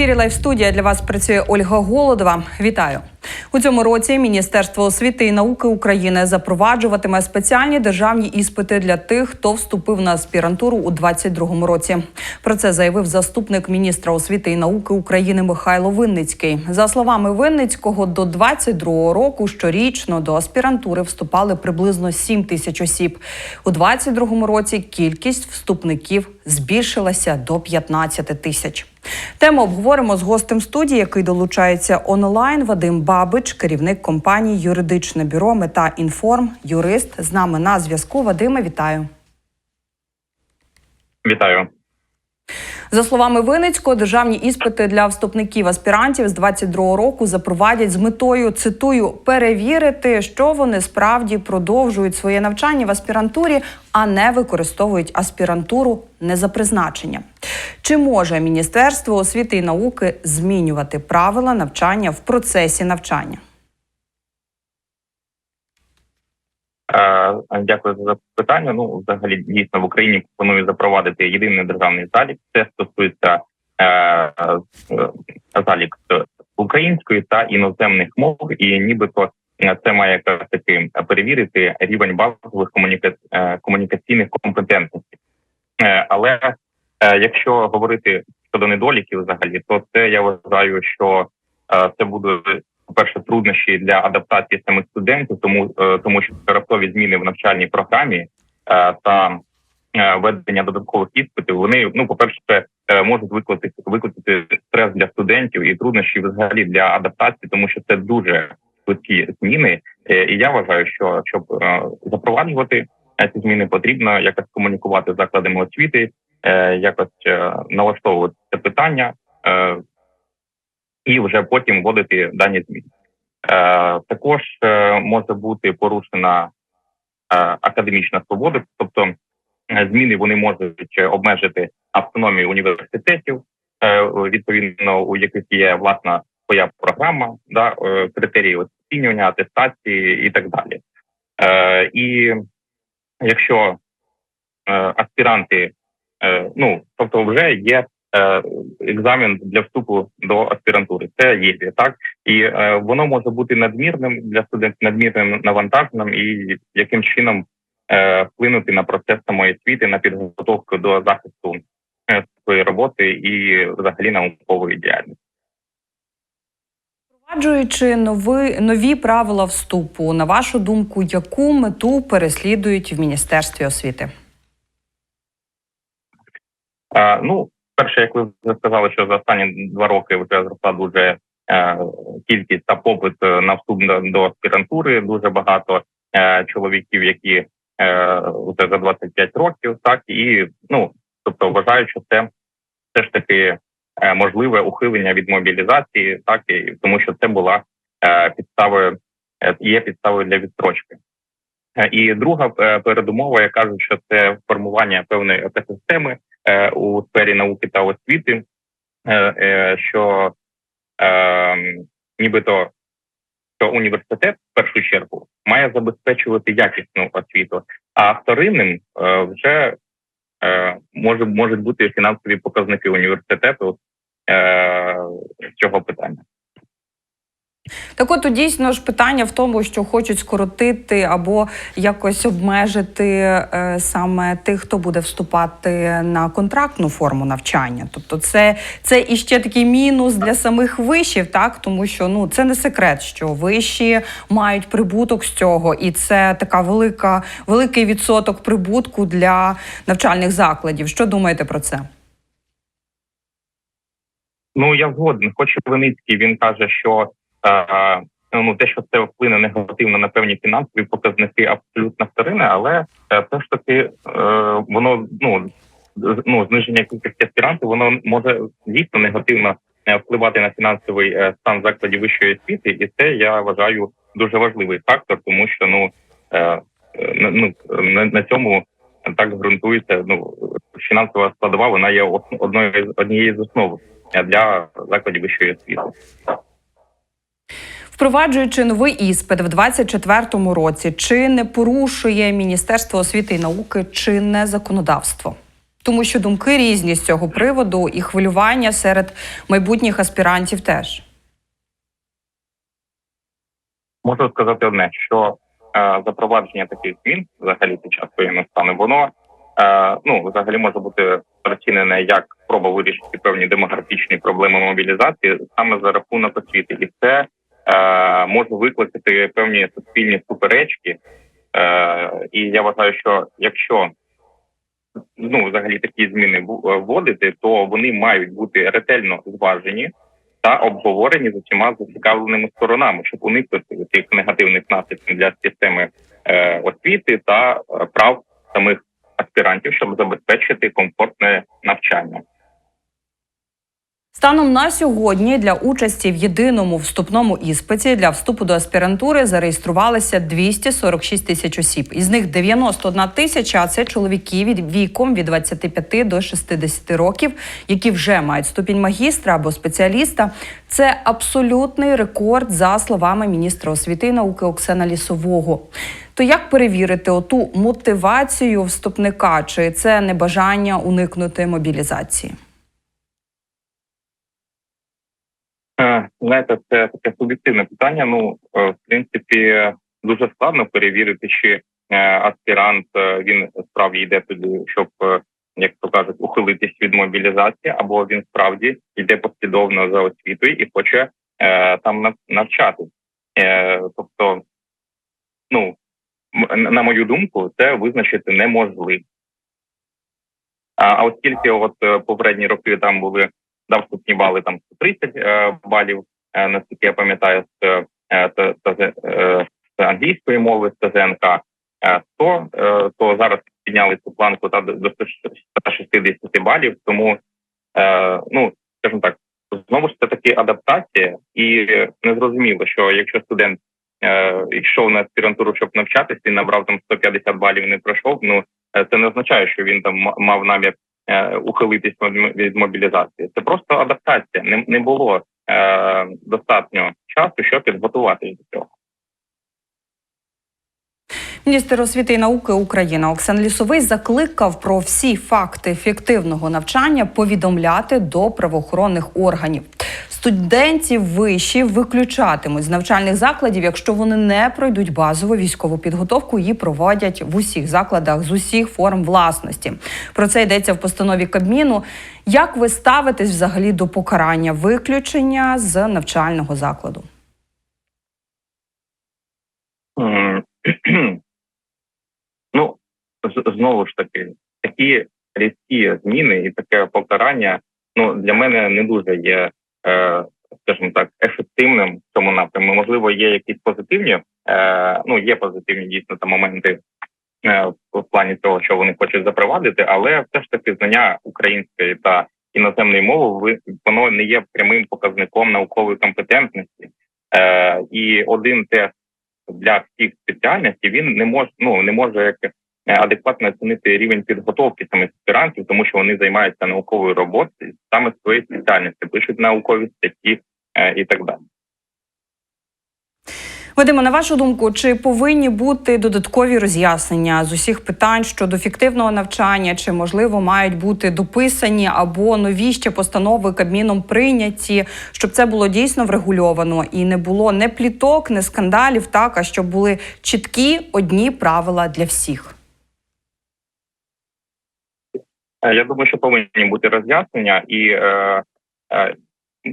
ефірі Лайв студія для вас працює Ольга Голодова. Вітаю у цьому році. Міністерство освіти і науки України запроваджуватиме спеціальні державні іспити для тих, хто вступив на аспірантуру у 2022 році. Про це заявив заступник міністра освіти і науки України Михайло Винницький. За словами Винницького, до 2022 року щорічно до аспірантури вступали приблизно 7 тисяч осіб. У 2022 році кількість вступників збільшилася до 15 тисяч. Тему обговоримо з гостем студії, який долучається онлайн. Вадим Бабич, керівник компанії Юридичне бюро Мета Інформ, юрист з нами на зв'язку. Вадиме, вітаю. Вітаю. За словами Винницького, державні іспити для вступників аспірантів з 22 року запровадять з метою цитую перевірити, що вони справді продовжують своє навчання в аспірантурі, а не використовують аспірантуру не за призначенням. Чи може Міністерство освіти і науки змінювати правила навчання в процесі навчання? Е, Дякую за запитання. Ну, взагалі, дійсно в Україні планують запровадити єдиний державний залік. Це стосується е, е, залік української та іноземних мов, і нібито е, це має якраз таки перевірити рівень базових комуніка... е, комунікаційних компетентностей. Е, Але е, якщо говорити щодо недоліків, взагалі, то це я вважаю, що е, це буде по-перше, труднощі для адаптації самих студентів, тому е, тому що раптові зміни в навчальній програмі е, та е, ведення додаткових іспитів, вони ну, по перше, можуть викликати викликати стрес для студентів і труднощі взагалі для адаптації, тому що це дуже швидкі зміни. І я вважаю, що щоб запроваджувати ці зміни, потрібно якось комунікувати з закладами освіти, якось налаштовувати це питання і вже потім вводити дані зміни. Е, Також е, може бути порушена е, академічна свобода, тобто е, зміни вони можуть обмежити автономію університетів, е, відповідно у яких є власна своя програма, да, е, критерії оцінювання, атестації і так далі. Е, І якщо е, аспіранти, е, ну тобто, вже є Е, екзамен для вступу до аспірантури. Це є так, і е, воно може бути надмірним для студентів, надмірним навантаженим і яким чином е, вплинути на процес самої освіти, на підготовку до захисту своєї роботи і взагалі наукової діяльності. Впроваджуючи нові нові правила вступу, на вашу думку, яку мету переслідують в міністерстві освіти? А, ну перше, як ви вже сказали, що за останні два роки вже зросла дуже е, кількість та попит е, на вступ до аспірантури. Дуже багато е, чоловіків, які вже за 25 років, так і ну тобто вважають, що це все ж таки можливе ухилення від мобілізації, так і тому, що це була підставою, є підставою для відстрочки. І друга передумова, я кажу, що це формування певної екосистеми у сфері науки та освіти, е, е, що нібито що університет в першу чергу має забезпечувати якісну освіту, а вторинним вже може можуть бути фінансові показники університету цього питання. Так, от дійсно ж питання в тому, що хочуть скоротити або якось обмежити е, саме тих, хто буде вступати на контрактну форму навчання. Тобто, це це іще такий мінус для самих вишів, так тому що ну це не секрет, що виші мають прибуток з цього, і це така велика, великий відсоток прибутку для навчальних закладів. Що думаєте про це? Ну я згоден. Хоч Виницький він каже, що ну те, що це вплине негативно на певні фінансові показники, абсолютно вторинне, але е, все ж таки е, воно ну ну зниження кількості аспірантів, воно може дійсно негативно е, впливати на фінансовий стан закладів вищої освіти, і це я вважаю дуже важливий фактор, тому що ну ну на цьому так ґрунтується. Ну фінансова складова вона є одною однією з основ для закладів вищої освіти. Впроваджуючи новий іспит в 2024 році, чи не порушує Міністерство освіти і науки чинне законодавство? тому що думки різні з цього приводу, і хвилювання серед майбутніх аспірантів теж. Можу сказати одне, що е, запровадження таких змін взагалі під час воєнного стану, воно е, ну взагалі може бути розцінене як спроба вирішити певні демографічні проблеми мобілізації саме за рахунок освіти, і це може викликати певні суспільні суперечки. Е, і я вважаю, що якщо ну взагалі такі зміни е, вводити, то вони мають бути ретельно зважені та обговорені з усіма зацікавленими сторонами, щоб уникнути цих негативних наслідків для системи е, освіти та е, прав самих аспірантів, щоб забезпечити комфортне навчання. Станом на сьогодні для участі в єдиному вступному іспиті для вступу до аспірантури зареєструвалися 246 тисяч осіб. Із них 91 тисяча це чоловіки від віком від 25 до 60 років, які вже мають ступінь магістра або спеціаліста. Це абсолютний рекорд за словами міністра освіти і науки Оксана Лісового. То як перевірити оту мотивацію вступника? Чи це небажання уникнути мобілізації? Е, Знаєте, це таке суб'єктивне питання. Ну, е, в принципі, дуже складно перевірити, чи е, аспірант е, він справді йде туди, щоб, е, як то кажуть, ухилитись від мобілізації, або він справді йде послідовно за освітою і хоче е, там нав- навчатись. Е, тобто, ну на мою думку, це визначити неможливо. А, оскільки от е, попередні роки там були дав вступні бали там 130 е, балів, е, наскільки я пам'ятаю, з, е, з, англійської мови, з ТЗНК, е, 100, е, то зараз підняли цю планку та до до 160 балів. Тому, ну скажімо так, знову ж це таки адаптація, і незрозуміло, що якщо студент йшов на аспірантуру, щоб навчатися, і набрав там 150 балів, і не пройшов. Ну це не означає, що він там мав намір ухилитись від- від мобілізації. Це просто адаптація. Не, не було е, достатньо часу, щоб підготуватись до цього. Міністр освіти і науки України Оксан Лісовий закликав про всі факти фіктивного навчання повідомляти до правоохоронних органів. Студентів виші виключатимуть з навчальних закладів, якщо вони не пройдуть базову військову підготовку. Її проводять в усіх закладах з усіх форм власності. Про це йдеться в постанові Кабміну. Як ви ставитесь взагалі до покарання виключення з навчального закладу? Ну знову ж таки, такі різкі зміни і таке покарання ну для мене не дуже є, скажімо так, ефективним в цьому напрямку. Можливо, є якісь позитивні, е, ну є позитивні дійсно там моменти е, в плані того, що вони хочуть запровадити, але все ж таки знання української та іноземної мови воно не є прямим показником наукової компетентності. Е, і один тест для всіх спеціальностей він не може ну не може як е, адекватно оцінити рівень підготовки саме аспірантів, тому що вони займаються науковою роботою саме своєї спеціальності, пишуть наукові статті е, і так далі. Вадиме, на вашу думку, чи повинні бути додаткові роз'яснення з усіх питань щодо фіктивного навчання, чи можливо мають бути дописані або нові ще постанови Кабміном прийняті, щоб це було дійсно врегульовано і не було не пліток, не скандалів, так а щоб були чіткі одні правила для всіх? Е, Я думаю, що повинні бути роз'яснення, і е, е,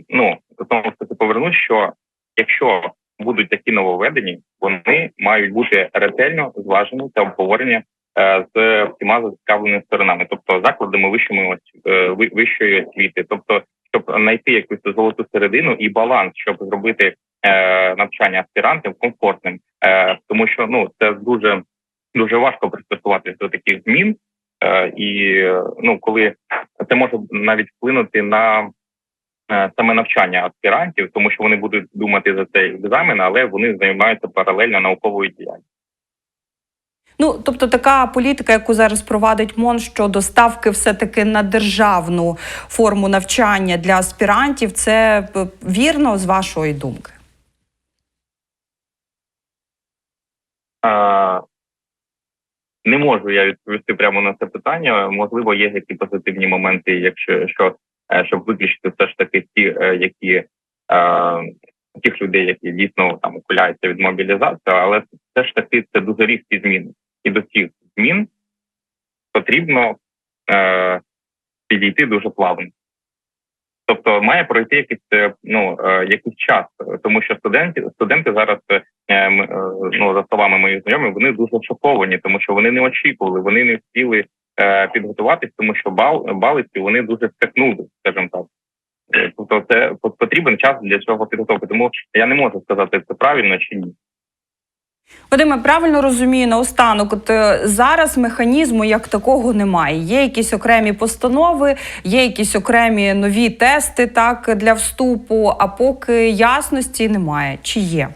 ну знову ж таки повернусь, що якщо будуть такі нововведені, вони мають бути ретельно зважені та обговорені е, з всіма зацікавленими сторонами, тобто закладами вищими ос- е, вищої освіти, тобто, щоб знайти якусь золоту середину і баланс, щоб зробити е, навчання аспірантів комфортним, е, тому що ну це дуже дуже важко пристосуватися до таких змін. Е, і ну, коли це може навіть вплинути на е, саме навчання аспірантів, тому що вони будуть думати за цей екзамен, але вони займаються паралельно науковою діяльністю. Ну тобто, така політика, яку зараз провадить МОН щодо ставки, все таки на державну форму навчання для аспірантів, це е, вірно з вашої думки? Не можу я відповісти прямо на це питання. Можливо, є які позитивні моменти, якщо що е, щоб виключити все ж таки ті, е, які е, тих людей, які дійсно там ухиляються від мобілізації, але все ж таки це дуже різкі зміни, і до цих змін потрібно е, підійти дуже плавно. Тобто має пройти якийсь ну якийсь час, тому що студенти студенти зараз ну за словами моїх знайомих, вони дуже шоковані, тому що вони не очікували, вони не встигли е, підготуватись, тому що бал балиці вони дуже скакнули, скажімо так. Е, Тобто, це потрібен час для цього підготовки. Тому я не можу сказати, це правильно чи ні. Вадиме, правильно розумію наостанок. От е, зараз механізму як такого немає. Є якісь окремі постанови, є якісь окремі нові тести так для вступу. А поки ясності немає. Чи є? Е, Що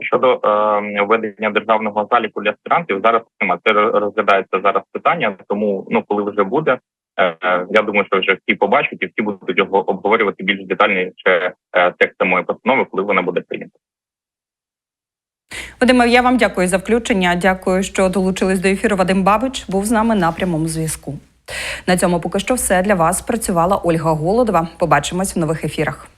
щодо е, введення державного заліку для аспірантів, зараз. Це розглядається зараз питання. Тому ну коли вже буде, е, е, я думаю, що вже всі побачать і всі будуть його обговорювати більш детальніше е, текст самої постанови, коли вона буде прийнята. Вадиме, я вам дякую за включення. Дякую, що долучились до ефіру. Вадим Бабич був з нами на прямому зв'язку. На цьому поки що все для вас працювала Ольга Голодова. Побачимось в нових ефірах.